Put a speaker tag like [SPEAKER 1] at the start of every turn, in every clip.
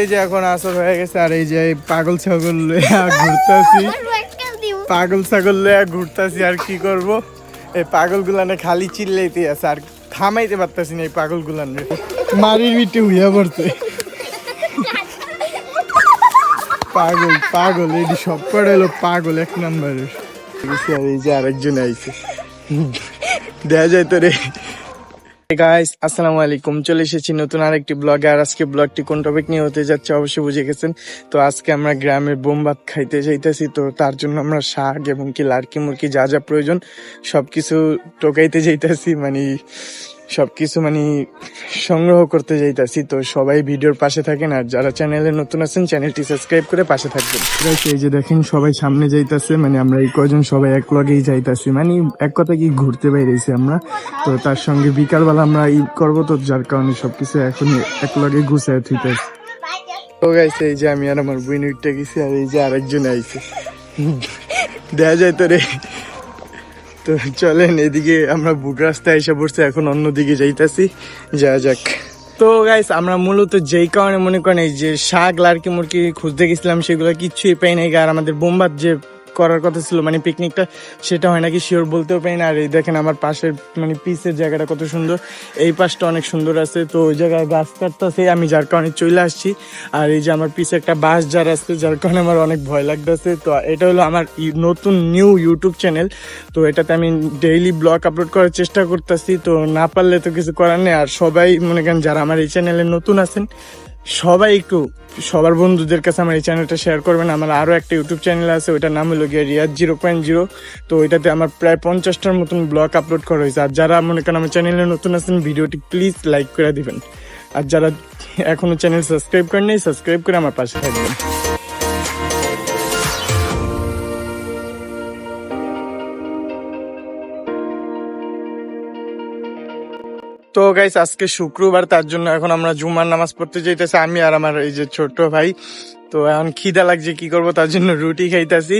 [SPEAKER 1] এই যে এখন আসর হয়ে গেছে আর এই যে পাগল ছাগল লইয়া ঘুরতাছি। পাগল ছাগল লইয়া ঘুরতাছি আর কি করব? এই পাগল গুলানে খালি চিল্লাইতে আছে আর থামাইতে পারতাছি না এই পাগল গুলানে মারির বিটে হইয়া পড়তে পাগল পাগল এটি সব করে হলো পাগল এক নম্বরের। আর এই যে আরেকজন আইছে। দেয়া যায় তো রে গাইস আসসালামু আলাইকুম। চলে এসেছি নতুন আরেকটি ব্লগে আর আজকে ব্লগটি কোন টপিক নিয়ে হতে যাচ্ছে অবশ্যই বুঝে গেছেন। তো আজকে আমরা গ্রামে বোম ভাত খাইতে যাইতেছি। তো তার জন্য আমরা শাক এবং কি লারকি মুরকি যা যা প্রয়োজন সব কিছু টোকাইতে যাইতেছি। মানে সবকিছু মানে সংগ্রহ করতে যাইতাছি। তো সবাই ভিডিওর পাশে থাকেন আর যারা চ্যানেলে নতুন আছেন চ্যানেলটি সাবস্ক্রাইব করে পাশে থাকবেন। এই যে দেখেন সবাই সামনে যাইতাছে মানে আমরা এই কজন সবাই এক লগেই যাইতাছি। মানে এক কথা কি ঘুরতে বাইরেছি আমরা? তো তার সঙ্গে বিকালবেলা আমরা ই করব তো যার কারণে সবকিছু এখন এক লগে গুছায় থুইতেছি। তো গাইছে এই যে আমি আর আমার বইন উঠতে গেছি আর এই যে আরেকজন আইছে। দেয়া যায় তো রে। তো চলেন, এদিকে আমরা বুট রাস্তায় এসে পড়ছি, এখন অন্যদিকে যাইতাছি। যা যাক। তো গাইস আমরা মূলত যেই কারণে মনে করেন এই যে শাক, লার্কি মুরকি খুঁজতে গেছিলাম, সেগুলো কিচ্ছুই পাই নাই, আর আমাদের বোম্বার যে করার কথা ছিল মানে পিকনিকটা সেটা হয় নাকি শিওর বলতেও পারি না। আর এই দেখেন আমার পাশের মানে পিসের জায়গাটা কত সুন্দর। এই পাশটা অনেক সুন্দর আছে, তো ওই জায়গায় গাছ কাটতেছে, আমি যার কারণে চলে আসছি। আর এই যে আমার পিছে একটা বাস যার আছে, যার কারণে আমার অনেক ভয় লাগতেছে। তো এটা হলো আমার নতুন নিউ ইউটিউব চ্যানেল তো এটাতে আমি ডেইলি ব্লগ আপলোড করার চেষ্টা করতেছি, তো না পারলে তো কিছু করার নেই। আর সবাই মনে করেন যারা আমার এই চ্যানেলে নতুন আছেন সবাই একটু, সবার বন্ধুদের কাছে আমার এই চ্যানেলটা শেয়ার করবেন। আমার আরও একটা ইউটিউব চ্যানেল আছে, ওইটার নাম হলো গিয়ে রিয়াজ জিরো পয়েন্ট জিরো তো ওইটাতে আমার প্রায় পঞ্চাশটার মতন ব্লগ আপলোড করা হয়েছে। আর যারা মনে করেন আমার চ্যানেলে নতুন আছেন, ভিডিওটি প্লিজ লাইক করে দিবেন। আর যারা এখনও চ্যানেল সাবস্ক্রাইব করেন নাই সাবস্ক্রাইব করে আমার পাশে থাকবেন। তো গাইস আজকে শুক্রবার, তার জন্য এখন আমরা জুমার নামাজ পড়তে যাইতেছি, আমি আর আমার এই যে ছোট ভাই। তো এখন খিদা লাগছে, কি করব, তার জন্য রুটি খাইতাছি।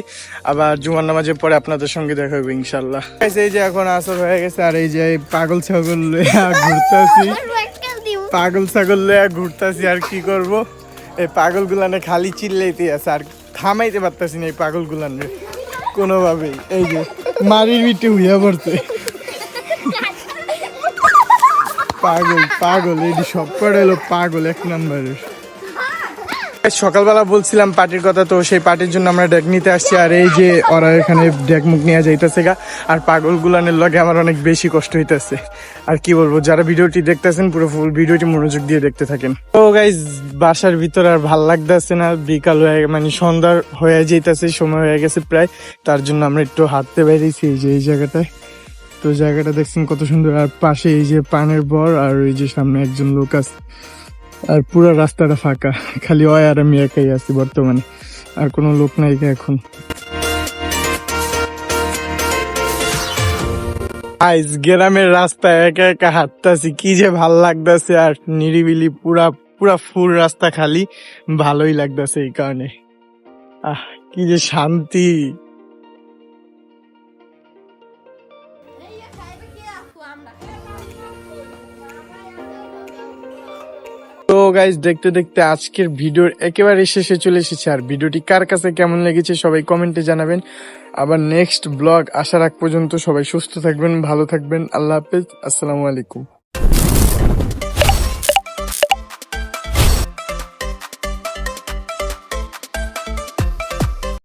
[SPEAKER 1] আবার জুমার নামাজের পরে আপনাদের সঙ্গে দেখা হবে ইনশাল্লাহ এই যে এখন আসর হয়ে গেছে, আর এই যে পাগল ছাগল ঘুরতাছি। পাগল ছাগল ঘুরতাছি, আর কি করব? এই পাগল গুলানে খালি চিল্লাইতে আছে, আর থামাইতে পারতাছি না এই পাগল গুলানে কোনোভাবেই, এই যে মারির বিটে হইয়া পড়তে পাগল পাগল এটি সব করে হলো পাগল, এক নম্বরের সকালবেলা বলছিলাম পার্টির কথা, তো সেই পার্টির জন্য আমরা ডেক নিতে আসছি, আর এই যে ওরা এখানে ডেক মুখ নিয়ে যাইতেছে গা, আর পাগল গুলানের লগে আমার অনেক বেশি কষ্ট হইতেছে। আর কি বলব, যারা ভিডিওটি দেখতেছেন, পুরো ফুল ভিডিওটি মনোযোগ দিয়ে দেখতে থাকেন। তো গাইজ বাসার ভিতরে আর ভালো লাগতেছে না, বিকাল হয়ে মানে সন্ধ্যা হয়ে যাইতেছে, সময় হয়ে গেছে প্রায়, তার জন্য আমরা একটু হাঁটতে বেরিয়েছি এই যে, এই জায়গাটায়। তো জায়গাটা দেখছেন কত সুন্দর। আর পাশে এই যে পানের বর আর ওই যে সামনে একজন লোক আছে। আর পুরো রাস্তাটা ফাঁকা। খালি অয় আর আমি একাই আছি বর্তমানে। আর কোনো লোক নাই এখন। আইস গ্রামের রাস্তা একা একা হাঁটতাছি, কি যে ভালো লাগতাছে। আর নিরিবিলি পুরা পুরা ফুল রাস্তা খালি ভালোই লাগতাছে এই কারণে। আহ, কি যে শান্তি। গাইজ দেখতে দেখতে আজকের ভিডিওর একেবারে শেষে চলে এসেছে। আর ভিডিওটি কার কাছে কেমন লেগেছে সবাই কমেন্টে জানাবেন। আবার নেক্সট ব্লগ আসার আগ পর্যন্ত সবাই সুস্থ থাকবেন, ভালো থাকবেন। আল্লাহ হাফেজ, আসসালামু আলাইকুম।